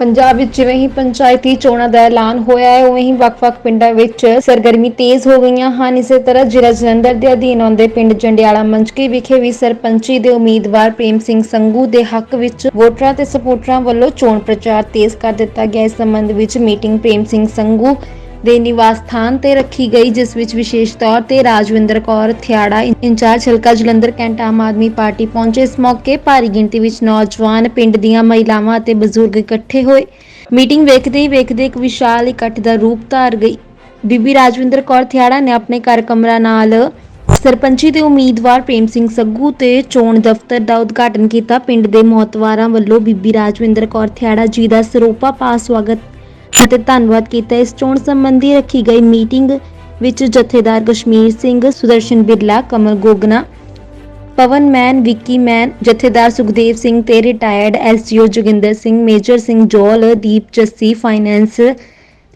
ਪੰਜਾਬ ਵਿੱਚ ਜਿਵੇਂ ਹੀ ਪੰਚਾਇਤੀ ਚੋਣਾਂ ਦਾ ਐਲਾਨ ਹੋਇਆ ਹੈ, ਉਵੇਂ ਹੀ ਵੱਖ-ਵੱਖ ਪਿੰਡਾਂ ਵਿੱਚ ਸਰਗਰਮੀ ਤੇਜ਼ ਹੋ ਗਈਆਂ ਹਨ। ਇਸੇ ਤਰ੍ਹਾਂ ਜ਼ਿਲ੍ਹਾ ਜਲੰਧਰ ਦੇ ਅਧੀਨ ਆਉਂਦੇ ਪਿੰਡ ਜੰਡਿਆਲਾ ਮੰਚਕੀ ਵਿਖੇ ਵੀ ਸਰਪੰਚੀ ਦੇ ਉਮੀਦਵਾਰ ਪ੍ਰੇਮ ਸਿੰਘ ਸੰਘੂ ਦੇ ਹੱਕ ਵਿੱਚ ਵੋਟਰਾਂ ਤੇ ਸਪੋਰਟਰਾਂ ਵੱਲੋਂ ਚੋਣ ਪ੍ਰਚਾਰ ਤੇਜ਼ ਕਰ ਦਿੱਤਾ ਗਿਆ। ਇਸ ਸੰਬੰਧ ਵਿੱਚ ਮੀਟਿੰਗ ਪ੍ਰੇਮ ਸਿੰਘ ਸੰਘੂ ਦੇ ਨਿਵਾਸ ਸਥਾਨ ਤੇ ਰੱਖੀ ਗਈ, ਜਿਸ ਵਿੱਚ ਵਿਸ਼ੇਸ਼ ਤੌਰ ਤੇ ਰਾਜਵਿੰਦਰ ਕੌਰ ਥਿਆੜਾ ਇੰਚਾਰਜ ਹਲਕਾ ਜਲੰਧਰ ਕੈਂਟ ਆਮ ਆਦਮੀ ਪਾਰਟੀ ਪਹੁੰਚੇ। ਇਸ ਮੌਕੇ ਭਾਰੀ ਗਿਣਤੀ ਵਿੱਚ ਨੌਜਵਾਨ ਪਿੰਡ ਦੀਆਂ ਮਹਿਲਾਵਾਂ ਅਤੇ ਬਜ਼ੁਰਗ ਇਕੱਠੇ ਹੋਏ। ਮੀਟਿੰਗ ਵੇਖਦੇ ਹੀ ਵੇਖਦੇ ਇੱਕ ਵਿਸ਼ਾਲ ਇਕੱਠ ਦਾ ਰੂਪ ਧਾਰ ਗਈ। ਬੀਬੀ ਰਾਜਵਿੰਦਰ ਕੌਰ ਥਿਆੜਾ ਨੇ ਆਪਣੇ ਘਰ ਕਮਰਾ ਨਾਲ ਸਰਪੰਚੀ ਦੇ ਉਮੀਦਵਾਰ ਪ੍ਰੇਮ ਸਿੰਘ ਸੱਗੂ ਤੇ ਚੋਣ ਦਫ਼ਤਰ ਦਾ ਉਦਘਾਟਨ ਕੀਤਾ। ਪਿੰਡ ਦੇ ਮੌਤਵਾਰਾਂ ਵੱਲੋਂ ਬੀਬੀ ਰਾਜਵਿੰਦਰ ਕੌਰ ਥਿਆੜਾ ਜੀ ਦਾ ਸਰੋਪਾ ਪਾ ਸਵਾਗਤ ਅਤੇ ਧੰਨਵਾਦ ਕੀਤਾ। ਇਸ ਚੋਣ ਸੰਬੰਧੀ ਰੱਖੀ ਗਈ ਮੀਟਿੰਗ ਵਿੱਚ ਜਥੇਦਾਰ ਕਸ਼ਮੀਰ ਸਿੰਘ, ਸੁਦਰਸ਼ਨ ਬਿਰਲਾ, ਕਮਲ ਗੋਗਨਾ, ਪਵਨ ਮੈਨ, ਵਿੱਕੀ ਮੈਨ, ਜਥੇਦਾਰ ਸੁਖਦੇਵ ਸਿੰਘ ਤੇ retired SGO Joginder Singh, Major Singh Jol Deep Jassi finance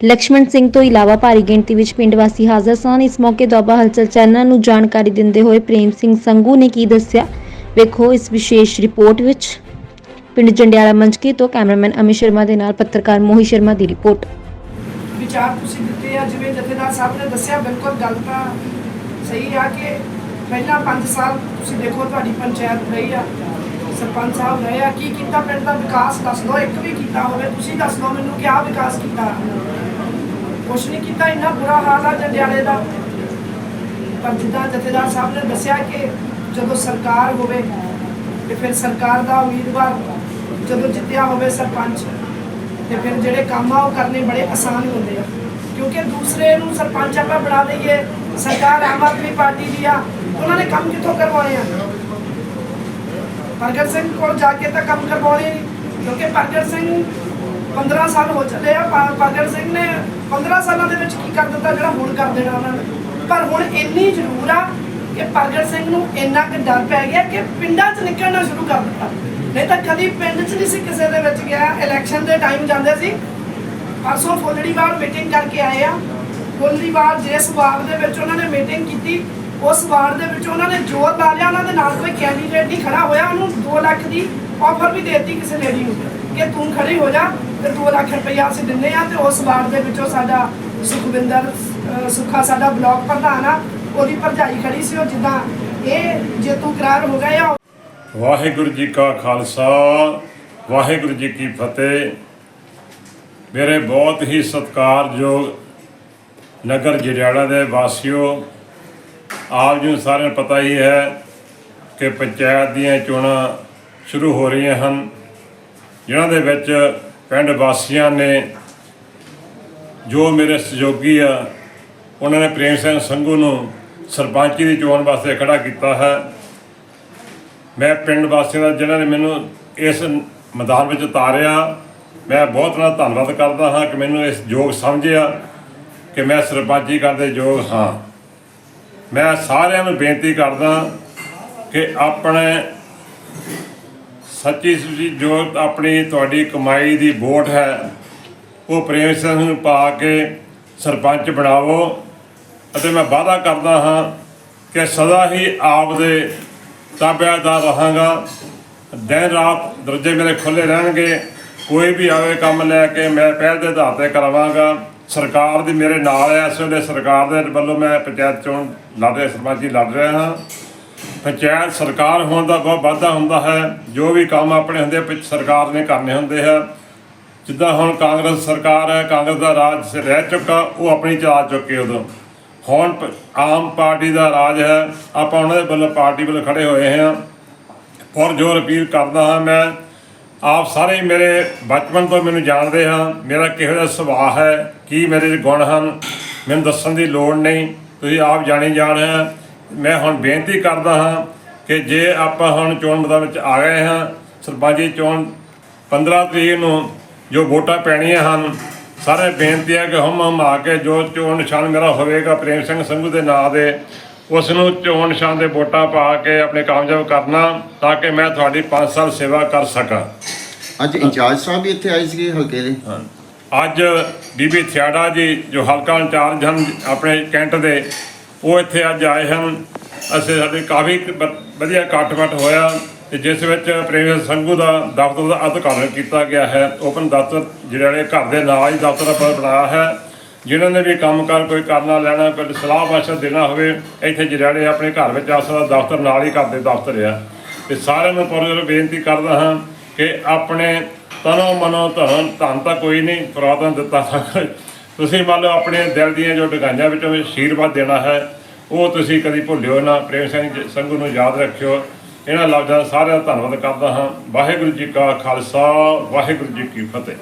Lakshman Singh ਤੋਂ ਇਲਾਵਾ ਭਾਰੀ ਗਿਣਤੀ ਵਿੱਚ ਪਿੰਡ ਵਾਸੀ ਹਾਜ਼ਰ ਸਨ। ਇਸ ਮੌਕੇ ਦੋਬਾ ਹਲਚਲ ਚੈਨਲ ਨੂੰ ਜਾਣਕਾਰੀ ਦਿੰਦੇ ਹੋਏ ਪ੍ਰੇਮ ਸਿੰਘ ਸੰਗੂ ਨੇ ਕੀ ਦੱਸਿਆ, ਵੇਖੋ ਇਸ ਵਿਸ਼ੇਸ਼ ਰਿਪੋਰਟ ਵਿੱਚ। ਪਿੰਡ ਜੰਡਿਆਲਾ ਮੰਚਕੀ ਤੋਂ ਕੈਮਰਾਮੈਨ ਅਮਿਤ ਸ਼ਰਮਾ ਦੇ ਨਾਲ ਪੱਤਰਕਾਰ ਮੋਹਿਤ ਸ਼ਰਮਾ ਦੀ ਰਿਪੋਰਟ। ਵਿਚਾਰ ਤੁਸੀਂ ਦਿੱਤੇ ਆ, ਜਿਵੇਂ ਜਥੇਦਾਰ ਸਾਹਿਬ ਨੇ ਦੱਸਿਆ, ਬਿਲਕੁਲ ਗੱਲ ਤਾਂ ਸਹੀ ਆ ਕਿ ਪਹਿਲਾਂ 5 ਸਾਲ ਤੁਸੀਂ ਦੇਖੋ ਤੁਹਾਡੀ ਪੰਚਾਇਤ ਰਹੀ ਆ, ਸਰਪੰਚ ਸਾਹਿਬ ਰਹੇ ਆ, ਕੀ ਕੀਤਾ ਪਿੰਡ ਦਾ ਵਿਕਾਸ ਦੱਸ ਦਿਓ, ਇੱਕ ਵੀ ਕੀਤਾ ਹੋਵੇ, ਤੁਸੀਂ ਦੱਸ ਦਿਓ ਮੈਨੂੰ ਕਿਆ ਵਿਕਾਸ ਕੀਤਾ। ਕੁਛ ਨਹੀਂ ਕੀਤਾ, ਇੰਨਾ ਬੁਰਾ ਹਾਲ ਆ ਜੰਡਿਆਲੇ ਦਾ। ਪਰ ਜਿੱਦਾਂ ਜਥੇਦਾਰ ਸਾਹਿਬ ਨੇ ਦੱਸਿਆ ਕਿ ਜਦੋਂ ਸਰਕਾਰ ਹੋਵੇ ਤੇ ਫਿਰ ਸਰਕਾਰ ਦਾ ਉਮੀਦਵਾਰ ਜਦੋਂ ਜਿੱਤਿਆ ਹੋਵੇ ਸਰਪੰਚ, ਤੇ ਫਿਰ ਜਿਹੜੇ ਕੰਮ ਆ ਉਹ ਕਰਨੇ ਬੜੇ ਆਸਾਨ ਹੁੰਦੇ ਆ। ਕਿਉਂਕਿ ਦੂਸਰੇ ਨੂੰ ਸਰਪੰਚ ਆਪਾਂ ਬਣਾ ਦਈਏ, ਸਰਕਾਰ ਆਮ ਆਦਮੀ ਪਾਰਟੀ ਦੀ ਆ, ਉਹਨਾਂ ਨੇ ਕੰਮ ਕਿੱਥੋਂ ਕਰਵਾਉਣੇ ਆ? ਪ੍ਰਗਟ ਸਿੰਘ ਕੋਲ ਜਾ ਕੇ ਤਾਂ ਕੰਮ ਕਰਵਾਉਣੇ ਨਹੀਂ ਕਿਉਂਕਿ ਪ੍ਰਗਟ ਸਿੰਘ 15 ਸਾਲ ਹੋ ਚੱਲੇ ਆ ਪ੍ਰਗਟ ਸਿੰਘ ਨੇ 15 ਸਾਲਾਂ ਦੇ ਵਿੱਚ ਕੀ ਕਰ ਦਿੱਤਾ, ਜਿਹੜਾ ਹੁਣ ਕਰ ਦੇਣਾ ਉਹਨਾਂ ਨੇ। ਪਰ ਹੁਣ ਇੰਨੀ ਜ਼ਰੂਰ ਆ ਕਿ ਪ੍ਰਗਟ ਸਿੰਘ ਨੂੰ ਇੰਨਾ ਕੁ ਡਰ ਪੈ ਗਿਆ ਕਿ ਪਿੰਡਾਂ 'ਚ ਨਿਕਲਣਾ ਸ਼ੁਰੂ ਕਰ ਦਿੱਤਾ। ਨਹੀਂ ਤਾਂ ਕਦੀ ਪਿੰਡ 'ਚ ਨਹੀਂ ਸੀ ਕਿਸੇ ਦੇ ਵਿੱਚ ਗਿਆ। ਇਲੈਕਸ਼ਨ ਦੇ ਟਾਈਮ ਜਾਂਦੇ ਸੀ। ਪਰਸੋਂ ਫੁੱਲੜੀਵਾਲ ਮੀਟਿੰਗ ਕਰਕੇ ਆਏ ਆ। ਫੁੱਲੜੀਵਾਲ ਜਿਸ ਵਾਰਡ ਦੇ ਵਿੱਚ ਉਹਨਾਂ ਨੇ ਮੀਟਿੰਗ ਕੀਤੀ ਉਸ ਵਾਰਡ ਦੇ ਵਿੱਚ ਉਹਨਾਂ ਨੇ ਜ਼ੋਰ ਲਾ ਲਿਆ। ਉਹਨਾਂ ਦੇ ਨਾਲ ਕੋਈ ਕੈਂਡੀਡੇਟ ਨਹੀਂ ਖੜਾ ਹੋਇਆ। ਉਹਨੂੰ 2 ਲੱਖ ਦੀ ਆਫਰ ਵੀ ਦਿੱਤੀ ਕਿਸੇ ਲੇਡੀ ਨੂੰ ਕਿ ਤੂੰ ਖੜੀ ਹੋ ਜਾ ਤੇ 2 ਲੱਖ ਰੁਪਈਆ ਅਸੀਂ ਦਿੰਨੇ ਆ ਤੇ ਉਸ ਵਾਰਡ ਦੇ ਵਿੱਚੋਂ ਸਾਡਾ ਸੁਖਵਿੰਦਰ ਅਹ, ਸੁੱਖਾ ਸਾਡਾ ਬਲਾਕ ਪ੍ਰਧਾਨ ਆ। ਉਹਦੀ ਭਰਜਾਈ ਖੜੀ ਸੀ। ਉਹ ਜਿੱਦਾਂ ਇਹ ਜੇਤੂ ਕਰਾਰ ਹੋ ਗਏ ਆ। ਵਾਹਿਗੁਰੂ ਜੀ ਕਾ ਖਾਲਸਾ, ਵਾਹਿਗੁਰੂ ਜੀ ਕੀ ਫਤਿਹ। ਮੇਰੇ ਬਹੁਤ ਹੀ ਸਤਿਕਾਰਯੋਗ ਨਗਰ ਜੜਿਆਲਾ ਦੇ ਵਾਸੀਓ, ਆਪ ਜੀ ਨੂੰ ਸਾਰਿਆਂ ਨੂੰ ਪਤਾ ਹੀ ਹੈ ਕਿ ਪੰਚਾਇਤ ਦੀਆਂ ਚੋਣਾਂ ਸ਼ੁਰੂ ਹੋ ਰਹੀਆਂ ਹਨ। ਜਿਨ੍ਹਾਂ ਦੇ ਵਿੱਚ ਪਿੰਡ ਵਾਸੀਆਂ ਨੇ ਜੋ ਮੇਰੇ ਸਹਿਯੋਗੀ ਆ, ਉਹਨਾਂ ਨੇ ਪ੍ਰੇਮ ਸਿੰਘ ਸੰਘੂ ਨੂੰ ਸਰਪੰਚੀ ਦੀ ਚੋਣ ਵਾਸਤੇ ਖੜਾ ਕੀਤਾ ਹੈ। ਮੈਂ ਪਿੰਡ ਵਾਸੀਆਂ ਦਾ, ਜਿਨ੍ਹਾਂ ਨੇ ਮੈਨੂੰ ਇਸ ਮੈਦਾਨ ਵਿੱਚ ਉਤਾਰਿਆ, ਮੈਂ ਬਹੁਤ ਉਹਨਾਂ ਧੰਨਵਾਦ ਕਰਦਾ ਹਾਂ ਕਿ ਮੈਨੂੰ ਇਸ ਯੋਗ ਸਮਝਿਆ ਕਿ ਮੈਂ ਸਰਪੰਚੀ ਕਰਦੇ ਯੋਗ ਹਾਂ। ਮੈਂ ਸਾਰਿਆਂ ਨੂੰ ਬੇਨਤੀ ਕਰਦਾ ਕਿ ਆਪਣੇ ਸੱਚੀ ਸੁਚੀ ਜੋ ਆਪਣੀ ਤੁਹਾਡੀ ਕਮਾਈ ਦੀ ਵੋਟ ਹੈ, ਉਹ ਪ੍ਰੇਮ ਸਿੰਘ ਨੂੰ ਪਾ ਕੇ ਸਰਪੰਚ ਬਣਾਵੋ। ਅਤੇ ਮੈਂ ਵਾਅਦਾ ਕਰਦਾ ਹਾਂ ਕਿ ਸਦਾ ਹੀ ਆਪ ਦੇ ਤਾਬਿਆਦਾਰ ਰਹਾਂਗਾ। ਦਿਨ ਰਾਤ ਦਰਜੇ ਮੇਰੇ ਖੁੱਲੇ ਰਹਿਣਗੇ। ਕੋਈ ਵੀ ਆਵੇ ਕੰਮ ਲੈ ਕੇ ਮੈਂ ਪਹਿਲ ਦੇ ਆਧਾਰ ਤੇ ਕਰਾਵਾਂਗਾ। ਸਰਕਾਰ ਦੀ ਮੇਰੇ ਨਾਲ ਹੈ ਇਸ ਵੇਲੇ ਸਰਕਾਰ ਦੇ ਵੱਲੋਂ ਮੈਂ ਪੰਚਾਇਤ ਚੋਣ ਲੜ ਰਿਹਾ ਸਰਪੰਚੀ ਲੜ ਰਿਹਾ ਹਾਂ। ਪੰਚਾਇਤ ਸਰਕਾਰ ਹੋਣ ਦਾ ਬਹੁਤ ਵਾਧਾ ਹੁੰਦਾ ਹੈ। ਜੋ ਵੀ ਕੰਮ ਆਪਣੇ ਹੁੰਦੇ ਆ, ਸਰਕਾਰ ਨੇ ਕਰਨੇ ਹੁੰਦੇ ਹੈ। ਜਿੱਦਾਂ ਹੁਣ ਕਾਂਗਰਸ ਸਰਕਾਰ ਹੈ ਕਾਂਗਰਸ ਦਾ ਰਾਜ ਸ- ਰਹਿ ਚੁੱਕਾ ਉਹ ਆਪਣੀ ਚਲਾ ਚੁੱਕੇ ਉਦੋਂ। ਹੁਣ ਪ- ਆਮ ਪਾਰਟੀ ਦਾ ਰਾਜ ਹੈ, ਆਪਾਂ ਉਹਨਾਂ ਦੇ ਵੱਲੋਂ ਪਾਰਟੀ ਵੱਲੋਂ ਖੜੇ ਹੋਏ ਹਾਂ। ਔਰ ਜੋ ਅਪੀਲ ਕਰਦਾ ਹਾਂ ਮੈਂ, ਆਪ ਸਾਰੇ ਮੇਰੇ ਬਚਪਨ ਤੋਂ ਮੈਨੂੰ ਜਾਣਦੇ ਹਾਂ। ਮੇਰਾ ਕਿਹੋ ਜਿਹਾ ਸੁਭਾਅ ਹੈ, ਕੀ ਮੇਰੇ ਗੁਣ ਹਨ, ਮੈਨੂੰ ਦੱਸਣ ਦੀ ਲੋੜ ਨਹੀਂ। ਤੁਸੀਂ ਆਪ ਜਾਣੀ ਜਾਣ ਹੈ। ਮੈਂ ਹੁਣ ਬੇਨਤੀ ਕਰਦਾ ਹਾਂ ਕਿ ਜੇ ਆਪਾਂ ਹੁਣ ਚੋਣ ਮੈਦਾਨ ਵਿੱਚ ਆ ਗਏ ਹਾਂ, ਸਰਪੰਚੀ ਚੋਣ 15 ਤਰੀਕ ਨੂੰ ਜੋ ਵੋਟਾਂ ਪੈਣੀਆਂ ਹਨ ਸਾਰੇ ਬੇਨਤੀ ਹੈ ਕਿ ਹਮ ਹਮ ਆ ਕੇ ਜੋ ਚੋਣ ਨਿਸ਼ਾਨ ਮੇਰਾ ਹੋਵੇਗਾ ਪ੍ਰੇਮ ਸਿੰਘ ਸੰਧੂ ਦੇ ਨਾਂ ਦੇ ਉਸ ਨੂੰ ਚੋਣ ਨਿਸ਼ਾਨ ਦੇ ਵੋਟਾਂ ਪਾ ਕੇ ਆਪਣੇ ਕਾਮਯਾਬ ਕਰਨਾ ਤਾਂ ਕਿ ਮੈਂ ਤੁਹਾਡੀ 5 ਸਾਲ ਸੇਵਾ ਕਰ ਸਕਾਂ। ਅੱਜ ਇੰਚਾਰਜ ਸਾਹਿਬ ਵੀ ਇੱਥੇ ਆਏ ਸੀਗੇ ਹਲਕੇ ਦੇ। ਅੱਜ ਬੀਬੀ ਥਿਆੜਾ ਜੀ ਜੋ ਹਲਕਾ ਇੰਚਾਰਜ ਹਨ ਆਪਣੇ ਕੈਂਟ ਦੇ ਉਹ ਇੱਥੇ ਅੱਜ ਆਏ ਹਨ। ਅਸੀਂ ਸਾਡੇ ਕਾਫੀ ਵਧੀਆ ਇਕੱਠ-ਵੱਠ ਹੋਇਆ। ਤੇ ਜਿਸ ਵਿੱਚ ਪ੍ਰੇਮ ਸੰਘੂ ਦਾ ਦਫ਼ਤਰ ਦਾ ਉਦਘਾਟਨ ਕੀਤਾ ਗਿਆ ਹੈ, ਓਪਨ ਦਫ਼ਤਰ ਜਿਹੜੇ ਘਰ ਦੇ ਨਾਲ ਹੀ ਦਫ਼ਤਰ ਆਪਾਂ ਬਣਾਇਆ ਹੈ। ਜਿਨ੍ਹਾਂ ਨੇ ਵੀ ਕੰਮਕਾਰ ਕੋਈ ਕਰਨਾ, ਲੈਣਾ, ਕੋਈ ਸਲਾਹ ਮਸ਼ਵਰਾ ਦੇਣਾ ਹੋਵੇ, ਇੱਥੇ ਜਿਹੜੇ ਆਪਣੇ ਘਰ ਵਿੱਚ ਆ ਸਕਦਾ ਦਫ਼ਤਰ ਨਾਲ ਹੀ ਘਰ ਦੇ ਦਫ਼ਤਰ ਆ। ਤੇ ਸਾਰਿਆਂ ਨੂੰ ਪੁਰਜੋਰ ਬੇਨਤੀ ਕਰਦਾ ਹਾਂ ਕਿ ਆਪਣੇ ਤਨੋ ਮਨੋ ਧਨ ਧਨ ਤਾਂ ਕੋਈ ਨਹੀਂ ਪਰਮਾਤਮਾ ਦਿੱਤਾ ਸਭ ਤੁਸੀਂ ਮੰਨ ਲਓ ਆਪਣੇ ਦਿਲ ਦੀਆਂ ਜੋ ਡਗਾਈਆਂ ਵਿੱਚੋਂ ਆਸ਼ੀਰਵਾਦ ਦੇਣਾ ਹੈ, ਉਹ ਤੁਸੀਂ ਕਦੀ ਭੁੱਲਿਓ ਨਾ। ਪ੍ਰੇਮ ਸਿੰਘ ਜੀ- ਨੂੰ ਯਾਦ ਰੱਖਿਓ। ਇਹਨਾਂ ਲਫ਼ਜ਼ਾਂ ਦਾ ਸਾਰਿਆਂ ਦਾ ਧੰਨਵਾਦ ਕਰਦਾ ਹਾਂ। ਵਾਹਿਗੁਰੂ ਜੀ ਕਾ ਖਾਲਸਾ, ਵਾਹਿਗੁਰੂ ਜੀ ਕੀ ਫਤਿਹ।